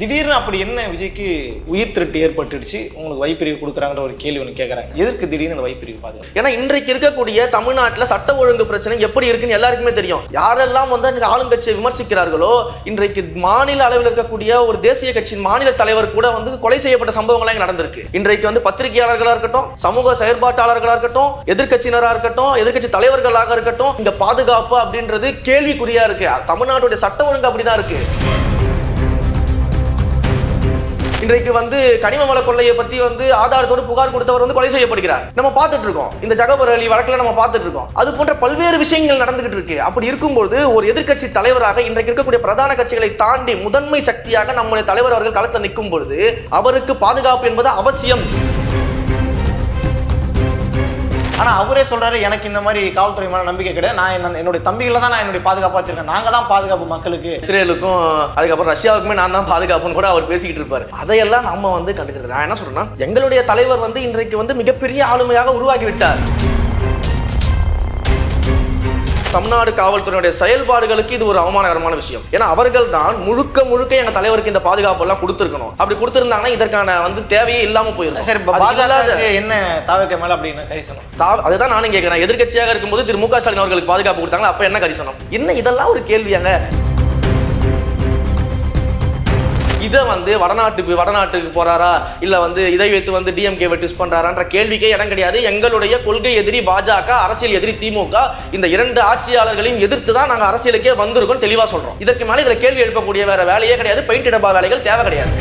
திடீர்னு அப்படி என்ன விஜய்க்கு உயிர் திருட்டு ஏற்பட்டுடுச்சு? உங்களுக்கு வைப்பிரிவு கொடுக்குறாங்கிற ஒரு கேள்வி ஒன்று கேட்குறேன் எதற்கு திடீர்னு அந்த வைப்பிரிவு பாதுகாப்பு ஏன்னா இன்றைக்கு இருக்கக்கூடிய தமிழ்நாட்டில் சட்ட ஒழுங்கு பிரச்சனை எப்படி இருக்குன்னு எல்லாருக்குமே தெரியும். யாரெல்லாம் வந்து அன்றைக்கு ஆளுங்கட்சியை விமர்சிக்கிறார்களோ இன்றைக்கு மாநில அளவில் இருக்கக்கூடிய ஒரு தேசிய கட்சியின் மாநில தலைவர் கூட வந்து கொலை செய்யப்பட்ட சம்பவங்கள்லாம் நடந்திருக்கு. இன்றைக்கு வந்து பத்திரிகையாளர்களாக இருக்கட்டும் சமூக செயற்பாட்டாளர்களாக இருக்கட்டும் எதிர்கட்சியினராக இருக்கட்டும் எதிர்க்கட்சி தலைவர்களாக இருக்கட்டும் இந்த பாதுகாப்பு அப்படின்றது கேள்விக்குறியா இருக்கு. தமிழ்நாட்டுடைய சட்ட ஒழுங்கு அப்படிதான் இருக்கு. இன்றைக்கு வந்து கனிம வள கொள்ளையை பத்தி வந்து ஆதாரத்தோடு புகார் கொடுத்தவர் வந்து கொலை செய்யப்படுகிறார். நம்ம பார்த்துட்டு இருக்கோம். இந்த ஜகபர் அலி வழக்கில் நம்ம பார்த்துட்டு இருக்கோம். அது போன்ற பல்வேறு விஷயங்கள் நடந்துகிட்டு இருக்கு. அப்படி இருக்கும்போது ஒரு எதிர்க்கட்சி தலைவராக இன்றைக்கு இருக்கக்கூடிய பிரதான கட்சிகளை தாண்டி முதன்மை சக்தியாக நம்முடைய தலைவர் அவர்கள் களத்தில் நிற்கும் பொழுது அவருக்கு பாதுகாப்பு என்பது அவசியம். ஆனா அவரே சொல்றாரு எனக்கு இந்த மாதிரி காவல்துறை மேல நம்பிக்கை கிடையாது. நான் என்ன- என்னுடைய தம்பிகளை தான் நான் என்னுடைய பாதுகாப்பாக வச்சிருக்கேன். நாங்க தான் பாதுகாப்பு மக்களுக்கு. இஸ்ரேலுக்கும் அதுக்கப்புறம் ரஷ்யாவுக்குமே நான் தான் பாதுகாப்புன்னு கூட அவர் பேசிக்கிட்டு இருப்பாரு. அதையெல்லாம் நம்ம வந்து கண்டுக்கிறது நான் என்ன சொல்றேன்னா எங்களுடைய தலைவர் வந்து இன்றைக்கு வந்து மிகப்பெரிய ஆளுமையாக உருவாகி விட்டார் தமிழ்நாடு காவல்துறையுடைய செயல்பாடுகளுக்கு இது ஒரு அவமானகரமான விஷயம். ஏன்னா அவர்கள் தான் முழுக்க முழுக்க எங்க தலைவருக்கு இந்த பாதுகாப்பு எல்லாம் கொடுத்துருக்கணும். அப்படி கொடுத்திருந்தாங்கன்னா இதற்கான வந்து தேவையே இல்லாம போயிருக்கும். சரி பாஜக என்ன தாவக்க மேல அப்படின்னு கரிசனம் அதுதான் நானும் கேட்கிறேன் எதிர்க்கட்சியாக இருக்கும்போது திரு மு க ஸ்டாலின் அவர்களுக்கு பாதுகாப்பு கொடுத்தாங்களா? அப்ப என்ன கரிசனம்? என்ன இதெல்லாம் ஒரு கேள்வியாங்க? இதை வந்து வடநாட்டுக்கு வடநாட்டுக்கு போறாரா? இல்ல வந்து இதை வைத்து வந்து டிஎம்கே ட்விஸ்ட் பண்றாரான்ற கேள்விக்கே இடம் கிடையாது. எங்களுடைய கொள்கை எதிரி பாஜக அரசியல் எதிரி திமுக இந்த இரண்டு ஆட்சியாளர்களையும் எதிர்த்து தான் நாங்க அரசியலுக்கே வந்திருக்கோம் தெளிவா சொல்றோம். இதற்கு மேலே இதுல கேள்வி எழுப்பக்கூடிய வேற வேலையே கிடையாது பெயிண்ட் டப்பா வேலைகள் தேவை கிடையாது.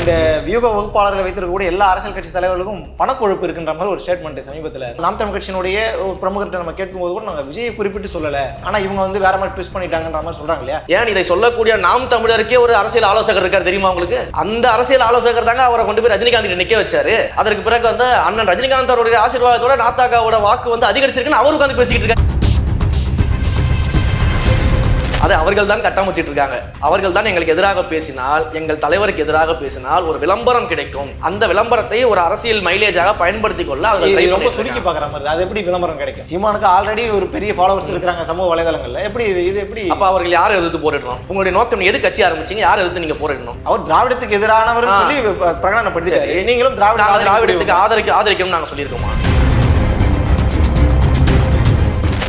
இந்த வியூக வகுப்பாளர்களை வைத்திருக்கக்கூடிய எல்லா அரசியல் கட்சி தலைவர்களுக்கும் பணக்கொழுப்பு இருக்குன்ற மாதிரி ஒரு ஸ்டேட்மெண்ட் சமீபத்தில். நாம் தமிழ் கட்சியினுடைய ஒரு பிரமுகர்கிட்ட நம்ம கேட்கும்போது கூட நாங்கள் விஜயை குறிப்பிட்டு சொல்லலை. ஆனால் இவங்க வந்து வேற மாதிரி ட்விஸ்ட் பண்ணிட்டாங்கன்ற மாதிரி சொல்றாங்க இல்லையா? ஏன் இதை சொல்லக்கூடிய நாம் தமிழருக்கே ஒரு அரசியல் ஆலோசகர் இருக்கார் தெரியுமா உங்களுக்கு? அந்த அரசியல் ஆலோசகர் தாங்க அவரை கொண்டு போய் ரஜினிகாந்த் நிற்க வச்சாரு. அதற்கு பிறகு வந்து அண்ணன் ரஜினிகாந்த் அவருடைய ஆசீர்வாதத்தோட நாத்தாக்காவோட வாக்கு வந்து அதிகரிச்சிருக்குன்னு அவர் உட்காந்து பேசிக்கிட்டு இருக்காரு. அதை அவர்கள் தான் கட்டமைச்சிட்டு இருக்காங்க அவர்கள் தான் எங்களுக்கு எதிராக பேசினால் எங்கள் தலைவருக்கு எதிராக பேசினால் ஒரு விளம்பரம் கிடைக்கும். அந்த விளம்பரத்தை ஒரு அரசியல் மைலேஜாக பயன்படுத்தி கொள்ள அவர்கள் ரொம்ப சுருக்கி. பார்க்குற மாதிரி அது எப்படி விளம்பரம் கிடைக்கும்? சீமானுக்கு ஆல்ரெடி ஒரு பெரிய ஃபாலோவர்ஸ் இருக்கிறாங்க சமூக வலைதளங்கள்ல. எப்படி இது இது எப்படி? அப்ப அவர்கள் யாரை எதிர்த்து போரிடணும்? உங்களுடைய நோக்கம் எது கட்சி ஆரம்பிச்சீங்க? யாரை எதிர்த்து நீங்க போரிடணும்? அவர் திராவிடத்துக்கு எதிரானவர். சொல்லி பிரகடனப்படுத்தி. நீங்களும் திராவிட. திராவிடத்துக்கு ஆதரிக்க ஆதரிக்கணும்னு நாங்க சொல்லியிருக்கோமா?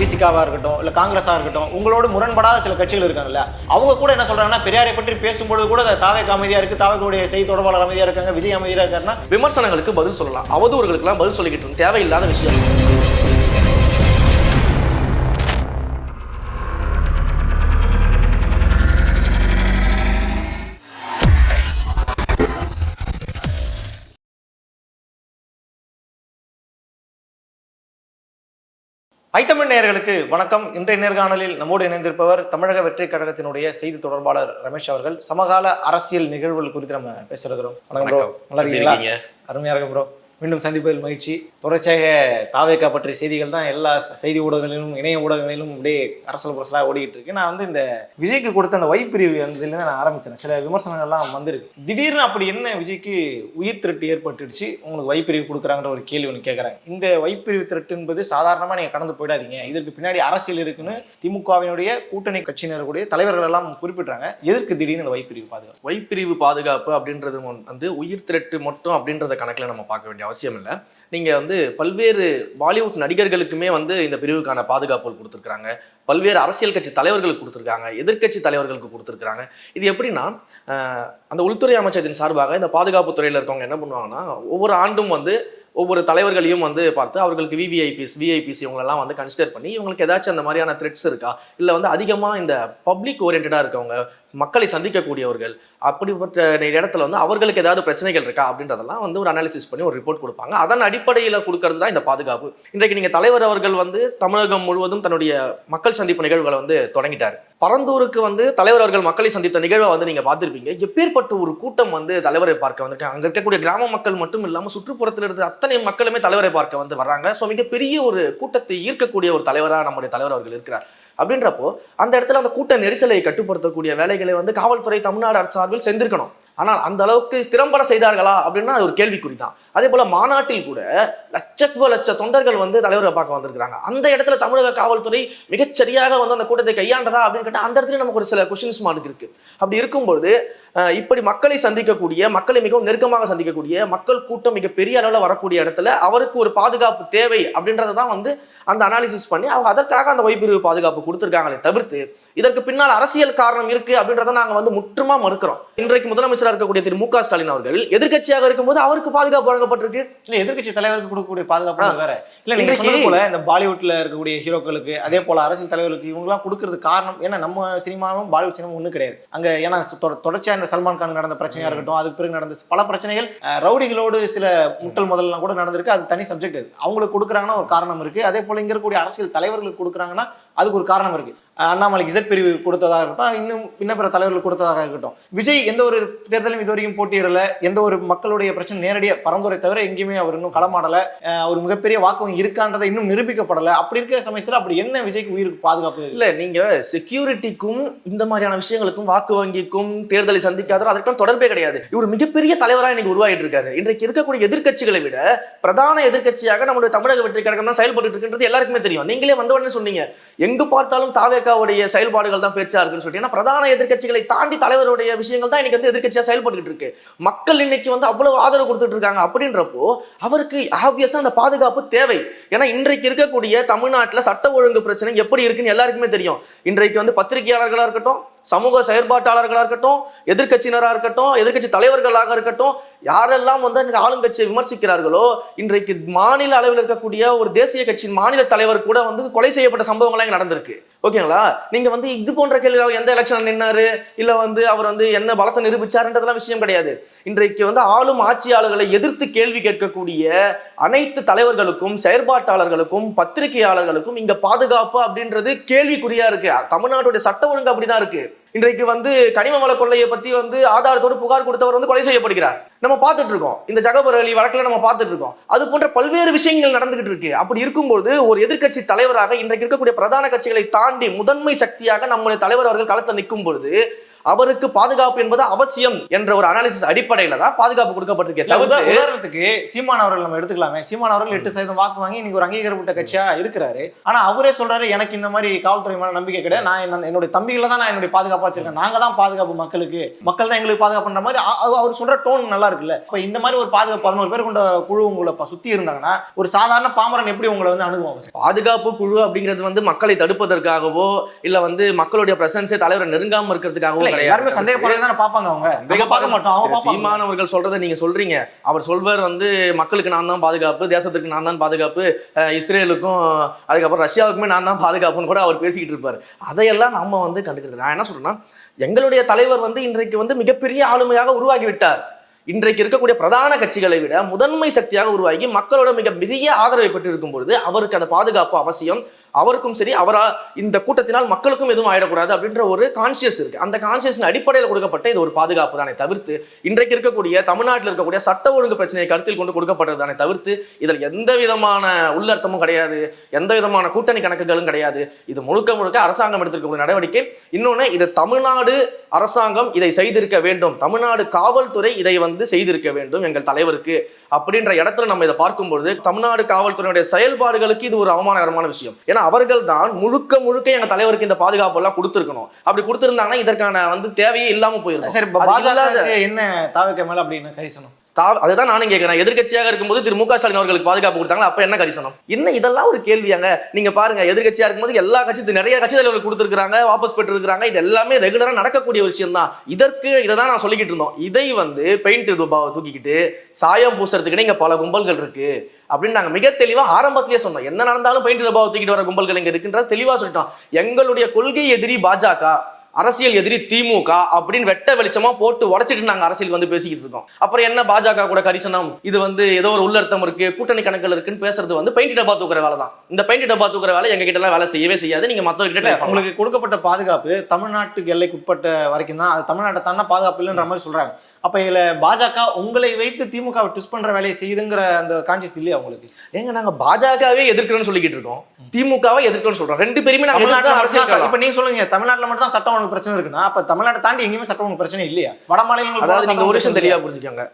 விசிகாவா இருக்கட்டும் இல்லை காங்கிரஸாக இருக்கட்டும் உங்களோட முரண்படாத சில கட்சிகள் இருக்காங்கல்ல அவங்க கூட என்ன சொல்கிறாங்கன்னா பெரியாரை பற்றி பேசும்பொழுது கூட தாவேக்கு அமைதியாக இருக்குது தாவேக்குடைய செய்தி தொடர்பாளர் அமைதியாக இருக்காங்க விஜய் அமைதியாக இருக்காருன்னா விமர்சனங்களுக்கு பதில் சொல்லலாம். அவதூறுகளுக்கெல்லாம் பதில் சொல்லிக்கிட்டு தேவையில்லாத விஷயம். ஐத்தமிழ் நேயர்களுக்கு வணக்கம். இன்றைய நேர்காணலில் நம்மோடு இணைந்திருப்பவர் தமிழக வெற்றி கழகத்தினுடைய செய்தி தொடர்பாளர் ரமேஷ் அவர்கள். சமகால அரசியல் நிகழ்வுகள் குறித்து நம்ம பேச இருக்கிறோம். வணக்கம். நல்லா இருக்கீங்களா? இருக்கீங்க? அருமையா இருக்கும் ப்ரோ மீண்டும் சந்திப்பதில் மகிழ்ச்சி. தொடர்ச்சியாக தாவேக்கா பற்றிய செய்திகள் தான் எல்லா செய்தி ஊடகங்களிலும் இணைய ஊடகங்களிலும் அப்படியே அரசல் புரசலாக ஓடிக்கிட்டு இருக்கு. நான் வந்து இந்த விஜய்க்கு கொடுத்த அந்த வைப்பிரிவு அதுலேருந்து நான் ஆரம்பிச்சேன். சில விமர்சனங்கள்லாம் வந்திருக்கு. திடீர்னு அப்படி என்ன விஜய்க்கு உயிர் திருட்டு ஏற்பட்டுடுச்சு? உங்களுக்கு வைப்பிரிவு கொடுக்குறாங்கிற ஒரு கேள்வி ஒன்று கேட்குறாங்க இந்த வைப்பிரிவு திருட்டு என்பது சாதாரணமாக நீங்கள் கடந்து போயிடாதீங்க. இதற்கு பின்னாடி அரசியல் இருக்குன்னு திமுகவினுடைய கூட்டணி கட்சியினருடைய தலைவர்கள் எல்லாம் குறிப்பிட்டாங்க எதற்கு திடீர்னு இந்த வைப்பிரிவு பாதுகாப்பு? வைப்பிரிவு பாதுகாப்பு அப்படின்றது வந்து உயிர் திரட்டு மட்டும் அப்படின்றத கணக்கில் நம்ம பார்க்க வேண்டிய அவசியம் இல்லை நீங்கள் வந்து பல்வேறு பாலிவுட் நடிகர்களுக்குமே வந்து இந்த பிரிவுக்கான பாதுகாப்புகள் கொடுத்துருக்காங்க பல்வேறு அரசியல் கட்சி தலைவர்களுக்கு கொடுத்துருக்காங்க. எதிர்க்கட்சி தலைவர்களுக்கு கொடுத்துருக்காங்க இது எப்படின்னா அந்த உள்துறை அமைச்சகத்தின் சார்பாக இந்த பாதுகாப்பு துறையில் இருக்கவங்க என்ன பண்ணுவாங்கன்னா ஒவ்வொரு ஆண்டும் வந்து ஒவ்வொரு தலைவர்களையும் வந்து பார்த்து அவர்களுக்கு விவிஐபிஸ் விஐபிஸ் இவங்களெல்லாம் வந்து கன்சிடர் பண்ணி இவங்களுக்கு ஏதாச்சும் அந்த மாதிரியான த்ரெட்ஸ் இருக்கா? இல்லை வந்து அதிகமாக இந்த பப்ளிக் ஓரியன்டாக இருக்கவங்க மக்களை சந்திக்கக்கூடியவர்கள் அப்படிப்பட்ட இடத்துல வந்து அவர்களுக்கு ஏதாவது பிரச்சனைகள் இருக்கா அப்படின்றதெல்லாம் வந்து ஒரு அனாலிசிஸ் பண்ணி ஒரு ரிப்போர்ட் கொடுப்பாங்க. அதன் அடிப்படையில் கொடுக்கறது தான் இந்த பாதுகாப்பு. இன்றைக்கு நீங்கள் தலைவர் அவர்கள் வந்து தமிழகம் முழுவதும் தன்னுடைய மக்கள் சந்திப்பு நிகழ்வுகளை வந்து தொடங்கிட்டார். பரந்தூருக்கு வந்து தலைவர் அவர்கள் மக்களை சந்தித்த நிகழ்வை வந்து நீங்கள் பார்த்துருப்பீங்க. எப்பேற்பட்ட ஒரு கூட்டம் வந்து தலைவரை பார்க்க வந்திருக்காங்க அங்கே இருக்கக்கூடிய கிராம மக்கள் மட்டும் இல்லாமல் சுற்றுப்புறத்தில் இருந்த அத்தனை மக்களுமே தலைவரை பார்க்க வந்து வர்றாங்க. ஸோ மிகப்பெரிய ஒரு கூட்டத்தை ஈர்க்கக்கூடிய ஒரு தலைவராக நம்முடைய தலைவர் அவர்கள் இருக்கிறார். அப்படின்றப்போ அந்த இடத்துல அந்த கூட்ட நெரிசலை கட்டுப்படுத்தக்கூடிய வேலைகளை வந்து காவல்துறை தமிழ்நாடு அரசு சார்பில் செஞ்சிருக்கணும். ஆனால் அந்த அளவுக்கு திறம்பட செய்தார்களா அப்படின்னா அது ஒரு கேள்விக்குறி தான் அதே போல மாநாட்டில் கூட லட்சக்கு லட்ச தொண்டர்கள் வந்து தலைவரை பார்க்க வந்திருக்கிறாங்க. அந்த இடத்துல தமிழக காவல்துறை மிகச்சரியாக வந்து அந்த கூட்டத்தை கையாண்டதா அப்படின்னு கேட்டால் அந்த இடத்துல நமக்கு ஒரு சில கொஷின்ஸ் மார்க் இருக்கு. அப்படி இருக்கும்பொழுது இப்படி மக்களை சந்திக்கக்கூடிய மக்களை மிகவும் நெருக்கமாக சந்திக்கக்கூடிய மக்கள் கூட்டம் மிக பெரிய அளவில் வரக்கூடிய இடத்துல அவருக்கு ஒரு பாதுகாப்பு தேவை அப்படின்றத தான் வந்து அந்த அனாலிசிஸ் பண்ணி அவங்க அதற்காக அந்த வைப்பிரிவு பாதுகாப்பு கொடுத்துருக்காங்களே தவிர்த்து இதற்கு பின்னால் அரசியல் காரணம் இருக்கு அப்படின்றத நாங்க வந்து முற்றுமா மறுக்கிறோம். இன்றைக்கு முதலமைச்சராக இருக்கக்கூடிய திரு மு க ஸ்டாலின் அவர்கள் எதிர்க்கட்சியாக இருக்கும்போது அவருக்கு பாதுகாப்பு வழங்கப்பட்டிருக்கு. இல்ல எதிர்க்கட்சி தலைவருக்கு கொடுக்கக்கூடிய பாதுகாப்பு. வேற. இல்ல நீங்க போல இந்த பாலிவுட்ல இருக்கக்கூடிய ஹீரோக்களுக்கு அதே போல அரசியல் தலைவர்களுக்கு இவங்கலாம் கொடுக்கறது காரணம் ஏன்னா நம்ம சினிமாவும் பாலிவுட் சினிமா ஒன்றும் கிடையாது. அங்க ஏன்னா தொடர்ச்சியா இந்த சல்மான் கான் நடந்த பிரச்சனையா இருக்கட்டும் அதுக்கு பிறகு நடந்த பல பிரச்சனைகள் ரவுடிகளோடு சில முட்டல் முதல்லாம் கூட நடந்திருக்கு. அது தனி சப்ஜெக்ட் அவங்களுக்கு கொடுக்குறாங்கன்னா ஒரு காரணம் இருக்கு. அதே போல இங்க இருக்கக்கூடிய அரசியல் தலைவர்களுக்கு கொடுக்குறாங்கன்னா அதுக்கு ஒரு காரணம் இருக்கு. அண்ணாமலைக்கு இசட் பிரிவு கொடுத்ததாக இருக்கட்டும் இன்னும் இன்ன பிற தலைவர்கள் கொடுத்ததாக இருக்கட்டும். விஜய் எந்த ஒரு தேர்தலும் இது வரைக்கும் போட்டியிடல. எந்த ஒரு மக்களுடைய பிரச்சனை நேரடியாக பரந்துரை தவிர எங்கேயுமே அவர் இன்னும் களமாடல. அவர் மிகப்பெரிய வாக்கு இருக்கான்றதை இன்னும் நிரூபிக்கப்படல. அப்படி இருக்கிற சமயத்தில் அப்படி என்ன விஜய்க்கு உயிருக்கு பாதுகாப்பு? இல்ல நீங்க செக்யூரிட்டிக்கும் இந்த மாதிரியான விஷயங்களுக்கும் வாக்கு வங்கிக்கும் தேர்தலை சந்திக்காத அதற்கும் தொடர்பே கிடையாது. இவர் மிகப்பெரிய தலைவராக இன்னைக்கு உருவாகிட்டு இருக்காரு. இன்றைக்கு இருக்கக்கூடிய எதிர்க்கட்சிகளை விட பிரதான எதிர்க்கட்சியாக நம்மளுடைய தமிழக வெற்றி கழகம் தான் செயல்பட்டு இருக்குன்றது எல்லாருக்குமே தெரியும். நீங்களே வந்த உடனே சொன்னீங்க எங்கு பார்த்தாலும் தாவேக்காவுடைய செயல்பாடுகள் தான் பேச்சா இருக்குன்னு சொல்லிட்டு. ஏன்னா பிரதான எதிர்க்கட்சிகளை தாண்டி தலைவருடைய விஷயங்கள் தான் இன்னைக்கு வந்து எதிர்கட்சியா செயல்பட்டு இருக்கு. மக்கள் இன்னைக்கு வந்து அவ்வளவு ஆதரவு கொடுத்துட்டு இருக்காங்க அப்படின்றப்போ அவருக்கு ஆப்வியஸா அந்த பாதுகாப்பு தேவை. ஏன்னா இன்றைக்கு இருக்கக்கூடிய தமிழ்நாட்டில் சட்ட ஒழுங்கு பிரச்சனை எப்படி இருக்குன்னு எல்லாருக்குமே தெரியும். இன்றைக்கு வந்து பத்திரிகையாளர்களா இருக்கட்டும் சமூக செயற்பாட்டாளர்களாக இருக்கட்டும் எதிர்கட்சியினராக இருக்கட்டும் எதிர்க்கட்சி தலைவர்களாக இருக்கட்டும் யாரெல்லாம் வந்து இன்னைக்கு ஆளுங்கட்சியை விமர்சிக்கிறார்களோ இன்றைக்கு மாநில அளவில் இருக்கக்கூடிய ஒரு தேசிய கட்சியின் மாநில தலைவர் கூட வந்து கொலை செய்யப்பட்ட சம்பவங்கள்லாம் நடந்திருக்கு. ஓகேங்களா? நீங்க வந்து இது போன்ற கேள்வி எந்த எலெக்ஷன் நின்னாரு? இல்ல வந்து அவர் வந்து என்ன பலத்தை நிரூபிச்சாருன்றதெல்லாம் விஷயம் கிடையாது. இன்றைக்கு வந்து ஆளும் ஆட்சியாளர்களை எதிர்த்து கேள்வி கேட்கக்கூடிய அனைத்து தலைவர்களுக்கும் செயற்பாட்டாளர்களுக்கும் பத்திரிகையாளர்களுக்கும் இங்க பாதுகாப்பு அப்படின்றது கேள்விக்குறியா இருக்கு. தமிழ்நாட்டுடைய சட்ட ஒழுங்கு அப்படிதான் இருக்கு. இன்றைக்கு வந்து கனிம வள கொள்ளையை பத்தி வந்து ஆதாரத்தோடு புகார் கொடுத்தவர் வந்து கொலை செய்யப்படுகிறார். நம்ம பார்த்துட்டு இருக்கோம். இந்த ஜகபர் அலி நம்ம பார்த்துட்டு இருக்கோம். அது போன்ற பல்வேறு விஷயங்கள் நடந்துகிட்டு இருக்கு. அப்படி இருக்கும்போது ஒரு எதிர்க்கட்சி தலைவராக இன்றைக்கு இருக்கக்கூடிய பிரதான கட்சிகளை தாண்டி முதன்மை சக்தியாக நம்முடைய தலைவர் அவர்கள் களத்தை நிற்கும் பொழுது அவருக்கு பாதுகாப்பு என்பது அவசியம் என்ற ஒரு அனாலிசிஸ் அடிப்படையில தான் பாதுகாப்பு கொடுக்கப்பட்டிருக்கே தவிர்த்து உதாரணத்துக்கு சீமான் அவர்கள் நம்ம எடுத்துக்கலாமே. சீமான் அவர்கள் எட்டு சதவீதம் வாக்கு வாங்கி இன்னைக்கு ஒரு அங்கீகரிக்கப்பட்ட கட்சியா இருக்கிறாரு. ஆனா அவரே சொல்றாரு எனக்கு இந்த மாதிரி காவல்துறை மேல நம்பிக்கை கிடையாது. நான் என்ன- என்னுடைய தம்பிகளை தான் நான் என்னுடைய பாதுகாப்பா வச்சிருக்கேன். நாங்க தான் பாதுகாப்பு மக்களுக்கு மக்கள் தான் எங்களுக்கு பாதுகாப்புன்ற மாதிரி அவர் சொல்ற டோன் நல்லா இருக்குல்ல. அப்ப இந்த மாதிரி ஒரு பாதுகாப்பு பதினோரு பேர் கொண்ட குழு உங்களை சுத்தி இருந்தாங்கன்னா ஒரு சாதாரண பாமரன் எப்படி உங்களை வந்து அணுகுவாங்க? பாதுகாப்பு குழு அப்படிங்கிறது வந்து மக்களை தடுப்பதற்காகவோ இல்ல வந்து மக்களுடைய பிரசன்ஸே தலைவரை நெருங்காம இருக்கிறதுக்காகவோ கிடையாது. சந்தேகப்படுறது தானே பாப்பாங்க அவங்க. பார்க்க மாட்டோம் அவங்க பார்ப்பாங்க. சீமான் அவர்கள் சொல்றதை நீங்க சொல்றீங்க. அவர் சொல்வார் வந்து மக்களுக்கு நான் தான் பாதுகாப்பு தேசத்துக்கு நான் தான் பாதுகாப்பு இஸ்ரேலுக்கும் அதுக்கப்புறம் ரஷ்யாவுக்குமே நான் தான் பாதுகாப்புன்னு கூட அவர் பேசிக்கிட்டு இருப்பார். அதையெல்லாம் நம்ம வந்து கண்டுக்கிறது நான் என்ன சொல்றேன்னா எங்களுடைய தலைவர் வந்து இன்றைக்கு வந்து மிகப்பெரிய ஆளுமையாக உருவாகி விட்டார் இன்றைக்கு இருக்கக்கூடிய பிரதான கட்சிகளை விட முதன்மை சக்தியாக உருவாகி மக்களோட மிக பெரிய ஆதரவை பெற்றிருக்கும் பொழுது அவருக்கு அந்த பாதுகாப்பு அவசியம். அவருக்கும் சரி அவரா இந்த கூட்டத்தினால் மக்களுக்கும் எதுவும் ஆயிடக்கூடாது அப்படின்ற ஒரு கான்சியஸ் இருக்கு. அந்த கான்சியஸின் அடிப்படையில் கொடுக்கப்பட்ட இது ஒரு பாதுகாப்பு தானே தவிர்த்து இன்றைக்கு இருக்கக்கூடிய தமிழ்நாட்டில் இருக்கக்கூடிய சட்ட ஒழுங்கு பிரச்சனையை கருத்தில் கொண்டு கொடுக்கப்பட்டது தானே தவிர்த்து இதில் எந்த விதமான உள்ளர்த்தமும் கிடையாது எந்த விதமான கூட்டணி கணக்குகளும் கிடையாது. இது முழுக்க முழுக்க அரசாங்கம் எடுத்திருக்கக்கூடிய நடவடிக்கை. இன்னொன்று இது தமிழ்நாடு அரசாங்கம் இதை செய்திருக்க வேண்டும். தமிழ்நாடு காவல்துறை இதை வந்து செய்திருக்க வேண்டும் எங்கள் தலைவருக்கு. அப்படின்ற இடத்துல நம்ம இதை பார்க்கும்பொழுது தமிழ்நாடு காவல்துறையுடைய செயல்பாடுகளுக்கு இது ஒரு அவமானகரமான விஷயம். ஏன்னா அவர்கள் தான் முழுக்க முழுக்க எங்க தலைவருக்கு இந்த பாதுகாப்பு எல்லாம் கொடுத்துருக்கணும். அப்படி கொடுத்திருந்தாங்கன்னா இதற்கான வந்து தேவையே இல்லாம போயிருக்கும். சரி என்ன தாவக்க மேல அப்படின்னு கரிசனம்? தா- அதுதான் நானும் கேட்கிறேன் எதிர்கட்சியாக இருக்கும்போது திரு மு க ஸ்டாலின் அவர்களுக்கு பாதுகாப்பு கொடுத்தாங்க அப்ப என்ன கரிசனம் என்ன இதெல்லாம் ஒரு கேள்வியாங்க. நீங்க பாருங்க எதிர்கட்சியா இருக்கும்போது எல்லா கட்சி நிறைய கட்சி தலைவர்கள் கொடுத்துருக்காங்க வாபஸ் பெற்றிருக்காங்க இது எல்லாமே ரெகுலரா நடக்கக்கூடிய விஷயம் தான் இதற்கு இதை தான் நான் சொல்லிக்கிட்டு இருந்தோம். இதை வந்து பெயிண்ட் ரூபாவை தூக்கிக்கிட்டு சாயம் பூசுறதுக்குன்னு இங்க பல கும்பல்கள் இருக்கு அப்படின்னு நாங்கள் மிக தெளிவாக ஆரம்பத்திலேயே சொன்னோம். என்ன நடந்தாலும் பெயிண்ட் ரூபாவை தூக்கிட்டு வர கும்பல்கள் இங்கே இருக்குன்றத தெளிவாக சொல்லிட்டோம். எங்களுடைய கொள்கை எதிரி பாஜக அரசியல் எதிரி திமுக அப்படின்னு வெட்ட வெளிச்சமா போட்டு உடைச்சிட்டு நாங்க அரசியல் வந்து பேசிக்கிட்டு இருக்கோம். அப்புறம் என்ன பாஜக கூட கரிசனம்? இது வந்து ஏதோ ஒரு உள்ளர்த்தம் இருக்கு கூட்டணி கணக்குகள் இருக்குன்னு பேசுறது வந்து பெயிண்ட் டப்பா தூக்குற வேலை தான். இந்த பெயிண்ட் டப்பா தூக்குற வேலை எங்க கிட்ட எல்லாம் வேலை செய்யவே செய்யாது. நீங்க மத்தவங்க கிட்ட இல்ல, try பண்ணலாம். உங்களுக்கு கொடுக்கப்பட்ட பாதுகாப்பு தமிழ்நாட்டுக்கு எல்லைக்கு உட்பட்ட வரைக்கும் தான். அது தமிழ்நாட்டை தானே பாதுகாப்பு இல்லைன்ற மாதிரி சொல்றாங்க. அப்ப இதுல பாஜக உங்களை வைத்து திமுக ட்விஸ்ட் பண்ற வேலையை செய்யுதுங்கிற அந்த கான்சியஸ் இல்லையா உங்களுக்கு? ஏங்க நாங்க பாஜகவே எதிர்க்கிறோம்னு சொல்லிக்கிட்டு இருக்கோம். திமுகவை எதிர்க்கிறோம்னு சொல்றோம். ரெண்டு பேருமே நாங்க எதிர்த்து தமிழ்நாட்டுல தான் அரசியல் மட்டும் தான் களம். இப்ப நீங்க சொல்லுங்க தமிழ்நாட்டுல மட்டும் தான் சட்டம் ஒழுங்கு பிரச்சனை இருக்குன்னா அப்ப தமிழ்நாட்டை தாண்டி எங்கேயுமே சட்டம் ஒழுங்கு பிரச்சனை இல்லையா? வட மாநிலங்கள் அதாவது நீங்க ஒரு விஷயம் தெளிவா புரிஞ்சுக்கோங்க.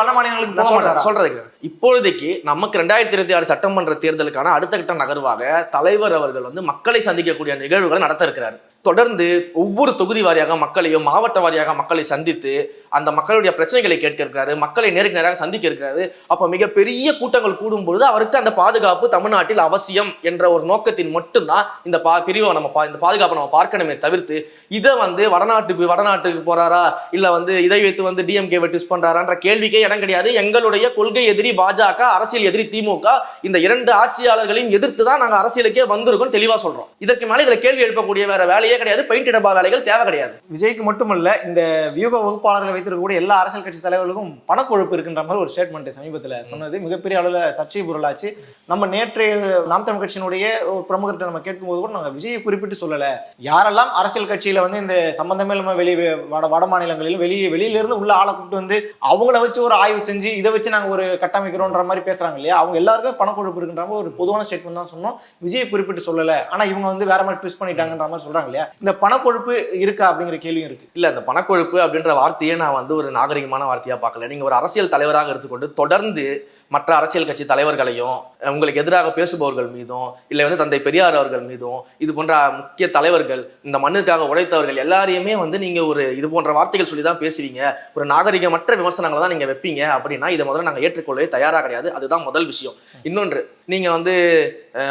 வட மாநிலங்களுக்கு போக? சொல்றது கேளுங்க. இப்பொழுதைக்கு நமக்கு ரெண்டாயிரத்தி இருபத்தி ஆறு சட்டமன்ற தேர்தலுக்கான அடுத்த கட்ட நகர்வாக தலைவர் அவர்கள் வந்து மக்களை சந்திக்கக்கூடிய நிகழ்வுகளை நடத்த இருக்கிறார். தொடர்ந்து ஒவ்வொரு தொகுதி வாரியாக மக்களையும் மாவட்ட வாரியாக மக்களை சந்தித்து அந்த மக்களுடைய பிரச்சனைகளை கேட்க இருக்கிறாரு மக்களை நேருக்கு நேராக சந்திக்க இருக்கிறாரு அப்ப மிகப்பெரிய கூட்டங்கள் கூடும் பொழுது அவருக்கு அந்த பாதுகாப்பு தமிழ்நாட்டில் அவசியம் என்ற ஒரு நோக்கத்தின் மட்டும்தான் இந்த பா பிரிவை நம்ம பா- இந்த பாதுகாப்பை நம்ம பார்க்கணுமே தவிர்த்து இதை வந்து வடநாட்டுக்கு வடநாட்டுக்கு போறாரா? இல்ல வந்து இதை வைத்து வந்து டிஎம்கே ட்விஸ்ட் பண்றாரான்ற கேள்விக்கே இடம் கிடையாது. எங்களுடைய கொள்கை எதிரி பாஜக அரசியல் எதிரி திமுக இந்த இரண்டு ஆட்சியாளர்களையும் எதிர்த்து தான் நாங்க அரசியலுக்கே வந்திருக்கோம் தெளிவா சொல்றோம். இதற்கு மேலே இதுல கேள்வி எழுப்பக்கூடிய வேற வேலையே கிடையாது. பெயிண்ட் டப்பா வேலைகள் தேவை கிடையாது. விஜய்க்கு மட்டுமல்ல இந்த வியூக வகுப்பாளர்கள் வைத்திருக்கக்கூடிய எல்லா அரசியல் கட்சி தலைவர்களுக்கும் பணக்கொழுப்பு இருக்கின்ற மாதிரி ஒரு ஸ்டேட்மெண்ட் சமீபத்தில் சொன்னது மிகப்பெரிய அளவில் சர்ச்சை பொருளாச்சு. நம்ம நேற்றைய நாம் தமிழ் கட்சியினுடைய பிரமுகர்கிட்ட நம்ம கேட்கும்போது கூட நாங்கள் விஜயை குறிப்பிட்டு சொல்லலை. யாரெல்லாம் அரசியல் கட்சியில் வந்து இந்த சம்பந்தமே இல்லாமல் வெளி வட வட மாநிலங்களில் வெளியே வெளியில இருந்து உள்ள ஆளை கூப்பிட்டு வந்து அவங்கள வச்சு ஒரு ஆய்வு செஞ்சு இதை வச்சு நாங்கள் ஒரு கட்டமைக்கிறோன்ற மாதிரி பேசுகிறாங்க இல்லையா? அவங்க எல்லாருக்கும் பணக்கொழுப்பு இருக்கின்ற மாதிரி ஒரு பொதுவான ஸ்டேட்மெண்ட் தான் சொன்னோம். விஜயை குறிப்பிட்டு சொல்லலை. ஆனால் இவங்க வந்து வேற மாதிரி ட்விஸ்ட் பண்ணிட்டாங்கன்ற மாதிரி சொல்கிறாங்க இல்லையா? இந்த பணக்கொழுப்பு இருக்கா அப்படிங்கிற கேள்வியும் இருக்கு. இல்லை இந்த பணக்கொழுப்பு அப்படின்ற வார்த்தையே நான் வந்து ஒரு நாகரிகமான வார்த்தையாக பார்க்கல. நீங்க ஒரு அரசியல் தலைவராக எடுத்துக்கொண்டு தொடர்ந்து மற்ற அரசியல் கட்சி தலைவர்களையும் உங்களுக்கு எதிராக பேசுபவர்கள் மீதும் இல்லை வந்து தந்தை பெரியார் அவர்கள் மீதும் இது போன்ற முக்கிய தலைவர்கள் இந்த மண்ணுக்காக உழைத்தவர்கள் எல்லாரையுமே வந்து நீங்க ஒரு இது போன்ற வார்த்தைகள் சொல்லி தான் பேசுவீங்க. ஒரு நாகரிகமற்ற விமர்சனங்களை தான் நீங்க வைப்பீங்க அப்படின்னா இதை முதல்ல நாங்கள் ஏற்றுக்கொள்ளவே தயாராக கிடையாது. அதுதான் முதல் விஷயம். இன்னொன்று நீங்க வந்து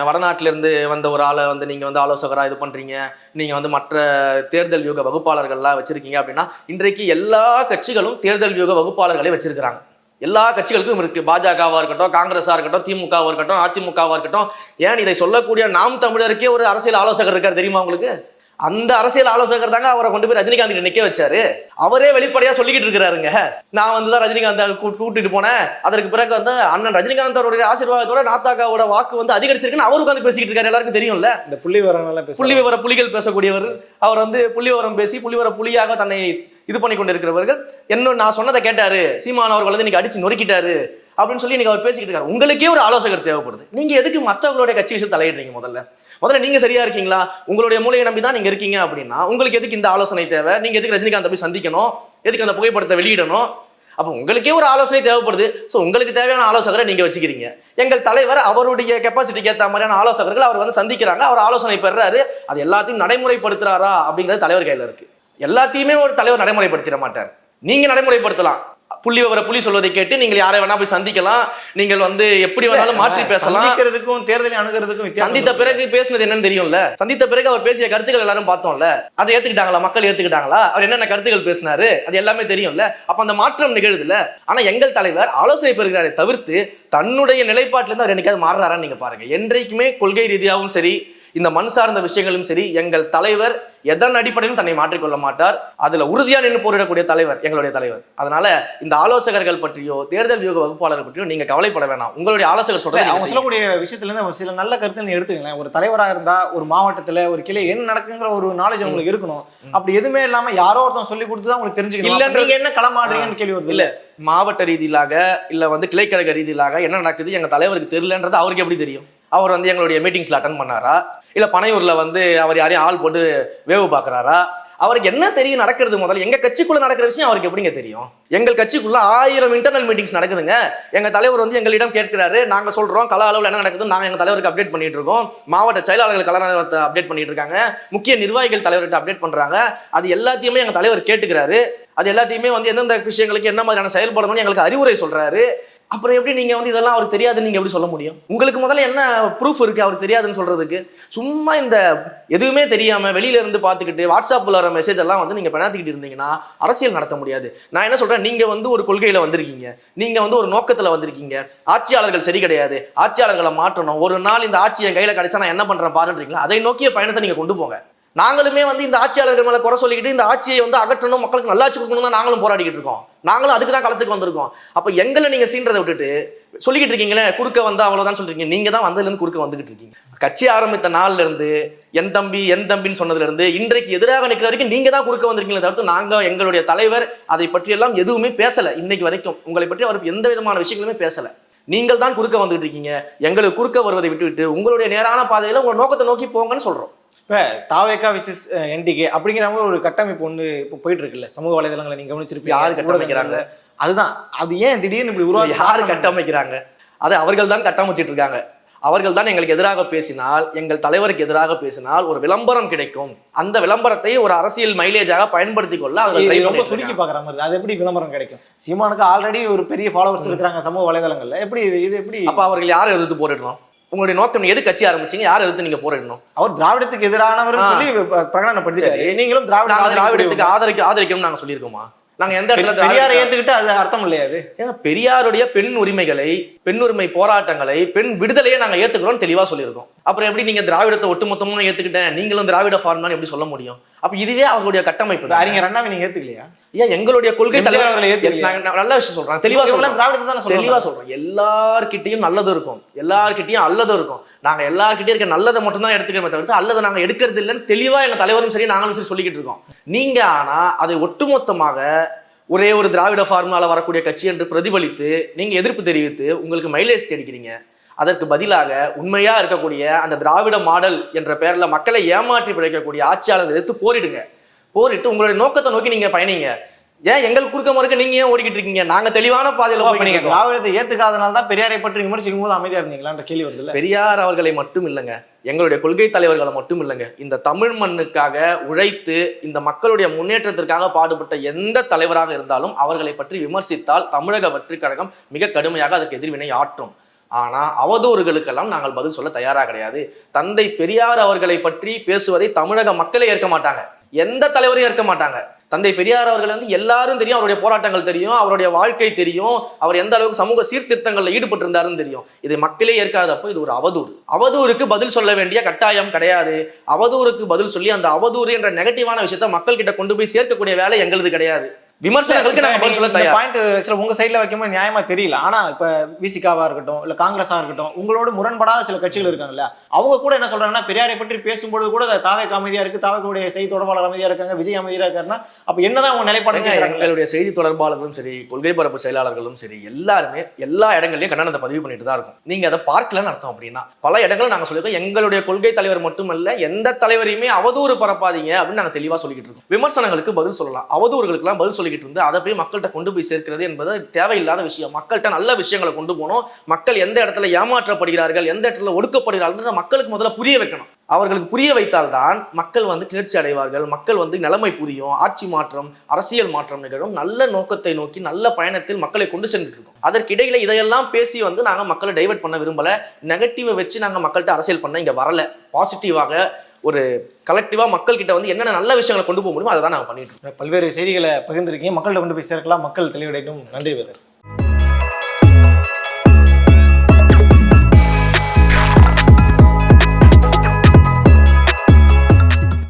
வடநாட்டிலேருந்து வந்த ஒரு ஆளை வந்து நீங்க வந்து ஆலோசகராக இது பண்றீங்க. நீங்க வந்து மற்ற தேர்தல் யூக வகுப்பாளர்கள்லாம் வச்சிருக்கீங்க அப்படின்னா இன்றைக்கு எல்லா கட்சிகளும் தேர்தல் யூக வகுப்பாளர்களை வச்சிருக்கிறாங்க. எல்லா கட்சிகளுக்கும் இருக்கு. பாஜகவா இருக்கட்டும் காங்கிரஸா இருக்கட்டும் திமுகவா இருக்கட்டும் அதிமுகவா இருக்கட்டும். ஏன் இதை சொல்லக்கூடிய நாம் தமிழருக்கே ஒரு அரசியல் ஆலோசகர் இருக்கார் தெரியுமா உங்களுக்கு? அந்த அரசியல் ஆலோசகர் தாங்க அவரை கொண்டு போய் ரஜினிகாந்த் கிட்ட நிக்க வச்சாரு. அவரே வெளிப்படையா சொல்லிக்கிட்டு இருக்கிறாருங்க. நான் வந்து தான் ரஜினிகாந்த் கூட்டிட்டு போனேன். அதற்கு பிறகு வந்து அண்ணன் ரஜினிகாந்த் அவருடைய ஆசீர்வாதத்தோட நாத்தாக்காவோட வாக்கு வந்து அதிகரிச்சிருக்குன்னு அவரு உட்காந்து பேசிக்கிட்டு இருக்காரு. எல்லாருக்கும் தெரியும்ல? இந்த புள்ளி பேசுறாங்க. புள்ளி விவர புலிகள் பேசக்கூடியவர். அவர் வந்து புள்ளி விவரம் பேசி புள்ளி விவர புலியாக தன்னை இது பண்ணி கொண்டிருக்கிறவர்கள் என்ன நான் சொன்னதை கேட்டாரு சீமான் அவர்கள் வந்து இன்னைக்கு அடிச்சு நொறுக்கிட்டாரு அப்படின்னு சொல்லி இன்னைக்கு அவர் பேசிக்கிட்டு இருக்காரு. உங்களுக்கே ஒரு ஆலோசகர் தேவைப்படுது. நீங்க எதுக்கு மற்றவங்களுடைய கட்சி விஷயம் தலையிடுறீங்க முதல்ல? முதல்ல நீங்க சரியா இருக்கீங்களா? உங்களுடைய மூலையை நம்பி தான் நீங்க இருக்கீங்க அப்படின்னா உங்களுக்கு எதுக்கு இந்த ஆலோசனை தேவை? நீங்க எதுக்கு ரஜினிகாந்த் போய் சந்திக்கணும்? எதுக்கு அந்த புகைப்படத்தை வெளியிடணும்? அப்போ உங்களுக்கே ஒரு ஆலோசனை தேவைப்படுது. ஸோ உங்களுக்கு தேவையான ஆலோசகரை நீங்கள் வச்சுக்கிறீங்க. எங்கள் தலைவர் அவருடைய கெப்பாசிட்டிக்கு ஏற்ற மாதிரியான ஆலோசகர்கள் அவர் வந்து சந்திக்கிறாங்க. அவர் ஆலோசனை பெறாரு. அது எல்லாத்தையும் நடைமுறைப்படுத்துறாரா அப்படிங்கிறது தலைவர் கையில் இருக்குது எல்லாத்தையுமே ஒரு தலைவர் நடைமுறைப்படுத்திட மாட்டார். நீங்க நடைமுறைப்படுத்தலாம். புள்ளி விவர புள்ளி சொல்வதை கேட்டு நீங்கள் யாரை வேணா போய் சந்திக்கலாம். நீங்கள் வந்து எப்படி வேணாலும் மாற்றி பேசலாம். சந்திக்கிறதுக்கும் தேர்தலை அணுகிறதுக்கும் சந்தித்த. பிறகு பேசுனது என்னன்னு தெரியும்ல? சந்தித்த பிறகு அவர் பேசிய கருத்துக்கள் எல்லாரும் பார்த்தோம்ல? அதை ஏத்துக்கிட்டாங்களா? மக்கள் ஏத்துக்கிட்டாங்களா? அவர் என்னென்ன கருத்துக்கள் பேசினாரு? அது எல்லாமே தெரியும்ல? அப்ப அந்த மாற்றம் நிகழுதுல ஆனா எங்கள் தலைவர் ஆலோசனை பெறுகிறாரை தவிர்த்து தன்னுடைய நிலைப்பாட்டில இருந்து அவர் என்னைக்காவது மாறுறாரான்னு நீங்க பாருங்க. என்றைக்குமே கொள்கை ரீதியாகவும் சரி இந்த மண் சார்ந்த விஷயங்களும் சரி எங்கள் தலைவர் எதன் அடிப்படையிலும் தன்னை மாற்றிக்கொள்ள மாட்டார். அதுல உறுதியா நின்று போரிடக்கூடிய தலைவர் எங்களுடைய தலைவர். அதனால இந்த ஆலோசகர்கள் பற்றியோ தேர்தல் வியூக வகுப்பாளர்கள் பற்றியோ நீங்க கவலைப்பட வேணாம். உங்களுடைய ஆலோசகர் சொல்றதை நீங்க அவங்க. சொல்லக்கூடிய விஷயத்துல இருந்து சில நல்ல கருத்து நீங்க எடுத்துக்கலாம் ஒரு தலைவரா இருந்தா ஒரு மாவட்டத்துல ஒரு கிளை என்ன நடக்குங்கிற ஒரு நாலேஜ் உங்களுக்கு இருக்கணும். அப்படி எதுவுமே இல்லாம யாரோ ஒருத்தன் சொல்லி கொடுத்து தான் உங்களுக்கு தெரிஞ்சுக்கணும். இல்லன்ற- இல்ல நீங்க என்ன களமாடுறீங்கன்னு கேள்வி வருது. இல்ல மாவட்ட ரீதியிலாக இல்ல வந்து கிளைக்கழக ரீதியிலாக என்ன நடக்குது எங்க தலைவருக்கு தெரியலன்றது அவருக்கு எப்படி தெரியும்? அவர் வந்து எங்களுடைய மீட்டிங்ஸ்ல அட்டன் பண்ணாரா? இல்லை பனையூரில் வந்து அவர் யாரையும் ஆள் போட்டு வேவு பார்க்குறாரா அவருக்கு என்ன தெரியும் நடக்கிறது முதல்ல? எங்க கட்சிக்குள்ள நடக்கிற விஷயம் அவருக்கு எப்படிங்க தெரியும்? எங்கள் கட்சிக்குள்ள ஆயிரம் இன்டர்னல் மீட்டிங்ஸ் நடக்குதுங்க. எங்க தலைவர் வந்து எங்களிடம் கேட்கிறாரு நாங்க சொல்றோம் கல அளவில் என்ன நடக்குது நாங்க எங்க தலைவருக்கு அப்டேட் பண்ணிட்டு இருக்கோம். மாவட்ட செயலாளர்கள் கல அப்டேட் பண்ணிட்டு இருக்காங்க. முக்கிய நிர்வாகிகள் தலைவர்கிட்ட அப்டேட் பண்றாங்க. அது எல்லாத்தையுமே எங்க தலைவர் கேட்டுக்கிறாரு. அது எல்லாத்தையுமே வந்து எந்தெந்த விஷயங்களுக்கு என்ன மாதிரியான செயல்படணும்னு எங்களுக்கு அறிவுரை சொல்றாரு. அப்புறம் எப்படி நீங்க வந்து இதெல்லாம் அவருக்கு தெரியாதுன்னு நீங்க எப்படி சொல்ல முடியும்? உங்களுக்கு முதல்ல என்ன ப்ரூஃப் இருக்கு அவருக்கு தெரியாதுன்னு சொல்றதுக்கு? சும்மா இந்த எதுவுமே தெரியாம வெளியில இருந்து பார்த்துக்கிட்டு வாட்ஸ்அப்ல வர மெசேஜ் எல்லாம் வந்து நீங்க பெணாத்திக்கிட்டு இருந்தீங்கன்னா அரசியல் நடத்த முடியாது. நான் என்ன சொல்றேன்? நீங்க வந்து ஒரு கொள்கையில வந்திருக்கீங்க. நீங்க வந்து ஒரு நோக்கத்துல வந்திருக்கீங்க. ஆட்சியாளர்கள் சரி கிடையாது. ஆட்சியாளர்களை மாற்றணும். ஒரு நாள் இந்த ஆட்சி என் கையில கிடைச்சா நான் என்ன பண்றேன் பாருன்றீங்களா? அதை நோக்கிய பயணத்தை நீங்க கொண்டு போங்க. நாங்களுமே வந்து இந்த ஆட்சியாளர்கள் மேல குறை சொல்லிக்கிட்டு இந்த ஆட்சியை வந்து அகற்றணும் மக்களுக்கு நல்லாட்சி கொடுக்கணும் தான் நாங்களும் போராடிக்கிட்டு இருக்கோம். நாங்களும் அதுக்கு தான் களத்துக்கு வந்திருக்கோம். அப்போ எங்களை நீங்கள் சீன்றதை விட்டுட்டு சொல்லிக்கிட்டு இருக்கீங்களே குறுக்க வந்தால் அவ்வளோதான் சொல்றீங்க. நீங்கள் தான் வந்ததுலேருந்து குறுக்க வந்துகிட்டு இருக்கீங்க. கட்சி ஆரம்பித்த நாள்ல இருந்து என் தம்பி என் தம்பின்னு சொன்னதுலேருந்து இன்றைக்கு எதிராக நிற்கிற வரைக்கும் நீங்கள் தான் குறுக்க வந்திருக்கீங்களே தவிர்த்து நாங்கள் எங்களுடைய தலைவர் அதை பற்றியெல்லாம் எதுவுமே பேசலை இன்னைக்கு வரைக்கும். உங்களை பற்றி அவர் எந்த விதமான விஷயங்களுமே பேசலை. நீங்கள் தான் குறுக்க வந்துட்டு இருக்கீங்க. எங்களுக்கு குறுக்க வருவதை விட்டுவிட்டு உங்களுடைய நேரான பாதையில் உங்கள் நோக்கத்தை நோக்கி போங்கன்னு சொல்கிறோம் இப்போ தாவேக்கா விசிஸ் என்டிகே அப்படிங்கிற மாதிரி ஒரு கட்டமைப்பு ஒன்று இப்போ போயிட்டு இருக்குல்ல சமூக வலைதளங்களை நீங்க கவனிச்சிருப்பீங்க. யாரு கட்டமைக்கிறாங்க? அதுதான். அது ஏன் திடீர்னு இப்படி உருவாக யாரு கட்டமைக்கிறாங்க? அதை அவர்கள் தான் கட்டமைச்சிட்டு இருக்காங்க அவர்கள் தான் எங்களுக்கு எதிராக பேசினால் எங்கள் தலைவருக்கு எதிராக பேசினால் ஒரு விளம்பரம் கிடைக்கும். அந்த விளம்பரத்தை ஒரு அரசியல் மைலேஜாக பயன்படுத்திக் கொள்ள அவர்கள் ரொம்ப சுருக்கி. பார்க்குற மாதிரி. அது எப்படி விளம்பரம் கிடைக்கும்? சீமானுக்கு ஆல்ரெடி ஒரு பெரிய ஃபாலோவர்ஸ் இருக்கிறாங்க சமூக வலைதளங்கள்ல. எப்படி இது இது எப்படி? அப்ப அவர்கள் யாரை எதிர்த்து போரிடணும் உங்களுடைய நோக்கம் எது கட்சி ஆரம்பிச்சீங்க? யாரை எதிர்த்து நீங்க போரிடணும்? அவர் திராவிடத்துக்கு எதிரானவர். சொல்லி பிரகடனப்படுத்திட்டாரு. நீங்களும் திராவிட திராவிடத்துக்கு ஆதரிக்க ஆதரிக்கணும் நாங்க சொல்லியிருக்கோமா? நாங்க எந்த இடத்துல பெரியாரை ஏத்துக்கிட்டு அது அர்த்தம் இல்லையா அது? ஏங்க பெரியாருடைய பெண் உரிமைகளை பெண் உரிமை போராட்டங்களை பெண் விடுதலையை நாங்க ஏத்துக்கிறோம் தெளிவா சொல்லியிருக்கோம். அப்புறம் எப்படி நீங்க திராவிடத்தை ஒட்டுமொத்தமா ஏத்துக்கிட்டேன்? நீங்களும் திராவிட ஃபார்மான்னு எப்படி சொல்ல முடியும்? அப்ப இதுவே அவங்களுடைய கட்டமைப்பு தான்? அறிஞர் அண்ணாவை நீங்க ஏத்துக்கலையா? ஏன் எங்களுடைய கொள்கை தலைவர் அவர்களை ஏத்துக்கலையா? நாங்க நான் நல்ல விஷயம் சொல்றேன். தெளிவா இவங்க எல்லாம் சொல்றேன் திராவிடத்தை தானே தெளிவா சொல்லுவாங்க சொல்றோம். எல்லார்கிட்டயும் நல்லது இருக்கும். எல்லார்கிட்டயும் அல்லதும் இருக்கும். நாங்க எல்லார்கிட்டயும் இருக்க நல்லதை மட்டும் தான் எடுத்துக்கிறோமே தவிர்த்து அல்லதை நாங்க எடுக்கிறது இல்லைன்னு தெளிவா எங்க தலைவரும் சரி நாங்களும் சரி சொல்லிக்கிட்டு இருக்கோம். நீங்க ஆனா அதை ஒட்டுமொத்தமாக ஒரே ஒரு திராவிட ஃபார்முலாவில் வரக்கூடிய கட்சி என்று பிரதிபலித்து நீங்கள் எதிர்ப்பு தெரிவித்து உங்களுக்கு மைலேஜ் தேடிக்கிறீங்க. அதற்கு பதிலாக உண்மையாக இருக்கக்கூடிய அந்த திராவிட மாடல் என்ற பெயரில் மக்களை ஏமாற்றி பிழைக்கக்கூடிய ஆட்சியாளர்கள் எதிர்த்து போரிடுங்க. போரிட்டு உங்களுடைய நோக்கத்தை நோக்கி நீங்கள் பயணிங்க. ஏன் எங்களுக்கு குறுக்க முறுக்க நீங்க ஏன் ஓடிக்கிட்டு இருக்கீங்க? நாங்க தெளிவான பாதையில போய்கிட்டு நீங்க. திராவிடத்தை ஏத்துக்காதனால தான் பெரியாரை பற்றி விமர்சிக்கும் போது அமைதியா இருந்தீங்களான்ற கேள்வி வருதுல்ல? பெரியார் அவர்களை மட்டும் இல்லைங்க. எங்களுடைய கொள்கை தலைவர்களை மட்டும் இல்லைங்க. இந்த தமிழ் மண்ணுக்காக உழைத்து இந்த மக்களுடைய முன்னேற்றத்திற்காக பாடுபட்ட எந்த தலைவராக இருந்தாலும் அவர்களை பற்றி விமர்சித்தால் தமிழக வெற்றி கழகம் மிக கடுமையாக அதற்கு எதிர்வினை ஆற்றும். ஆனா அவதூறுகளுக்கெல்லாம் நாங்கள் பதில் சொல்ல தயாரா கிடையாது. தந்தை பெரியார் அவர்களை பற்றி பேசுவதை தமிழக மக்களே ஏற்க மாட்டாங்க. எந்த தலைவரையும் ஏற்க மாட்டாங்க. தந்தை பெரியார் அவர்கள் வந்து எல்லாரும் தெரியும் அவருடைய போராட்டங்கள் தெரியும் அவருடைய வாழ்க்கை தெரியும் அவர் எந்த அளவுக்கு சமூக சீர்திருத்தங்களில் ஈடுபட்டிருந்தாருன்னு தெரியும். இதை மக்களே ஏற்காதப்போ இது ஒரு அவதூறு. அவதூறுக்கு பதில் சொல்ல வேண்டிய கட்டாயம் கிடையாது. அவதூறுக்கு பதில் சொல்லி அந்த அவதூறு என்ற நெகட்டிவான விஷயத்த மக்கள் கிட்ட கொண்டு போய் சேர்க்கக்கூடிய வேலை எங்களது கிடையாது. விமர்சனங்களுக்கு நாங்க பதில் சொல்ல தயார். பாயிண்ட் ஆக்சுவலா உங்க சைடுல வைக்கும்போது நியாயமா தெரியல. ஆனா இப்ப விசிகாவா இருக்கட்டும் இல்ல காங்கிரஸா இருக்கட்டும் உங்களோட முரண்படாத சில கட்சிகள் இருக்காங்கல்ல அவங்க கூட என்ன சொல்றாங்கன்னா பெரியாரை பற்றி பேசும்பொழுது கூட தாவேக்கு அமைதியா இருக்கு தாவேக்குடைய செய்தி தொடர்பாளர் அமைதியா இருக்காங்க விஜய் அமைதியா இருக்காருன்னா அப்ப என்னதான் உங்க நிலைப்பாடு ஏங்க, கேக்குறாங்க எங்களுடைய செய்தி தொடர்பாளர்களும் சரி கொள்கை பரப்பு செயலாளர்களும் சரி எல்லாருமே எல்லா இடங்கள்லயும் கண்டனத்தை பதிவு பண்ணிட்டு தான் இருக்கும். நீங்க அதை பார்க்கலன்னு அர்த்தம் அப்படின்னா பல இடங்களும் நாங்க சொல்லியிருக்கோம். எங்களுடைய கொள்கை தலைவர் மட்டுமல்ல எந்த தலைவரையுமே அவதூறு பரப்பாதீங்க அப்படின்னு நாங்க தெளிவா சொல்லிக்கிட்டு இருக்கோம். விமர்சனங்களுக்கு பதில் சொல்லலாம். அவதூறுகளுக்கெல்லாம் பதில் சொல்லிக்கிட்டு இருந்து அதை போய் மக்கள்கிட்ட கொண்டு போய் சேர்க்கிறது என்பது தேவையில்லாத விஷயம். மக்கள்கிட்ட நல்ல விஷயங்களை கொண்டு போகணும். மக்கள் எந்த இடத்துல ஏமாற்றப்படுகிறார்கள் எந்த இடத்துல ஒடுக்கப்படுகிறார்கள் மக்களுக்கு முதல்ல புரிய வைக்கணும். அவர்களுக்கு புரிய வைத்தால்தான் மக்கள் வந்து கிளர்ச்சி அடைவார்கள். மக்கள் வந்து நிலைமை புரியும். ஆட்சி மாற்றம் அரசியல் மாற்றம் நிகழும். நல்ல நோக்கத்தை நோக்கி நல்ல பயணத்தில் மக்களை கொண்டு சென்று இருக்கோம் அதற்கிடையில இதையெல்லாம் பேசி வந்து நாங்கள் மக்களை டைவர்ட் பண்ண விரும்பல. நெகட்டிவை வச்சு நாங்கள் மக்கள்கிட்ட அரசியல் பண்ண இங்கே வரல. பாசிட்டிவாக ஒரு கலெக்டிவாக மக்கள்கிட்ட வந்து என்னென்ன நல்ல விஷயங்களை கொண்டு போக முடியுமோ அதை தான் நாங்கள் பண்ணிட்டு இருக்கோம். பல்வேறு செய்திகளை பகிர்ந்திருக்கீங்க. மக்கள்கிட்ட கொண்டு போய் சேர்க்கலாம். மக்கள் தெளிவடையட்டும். நன்றி வேறு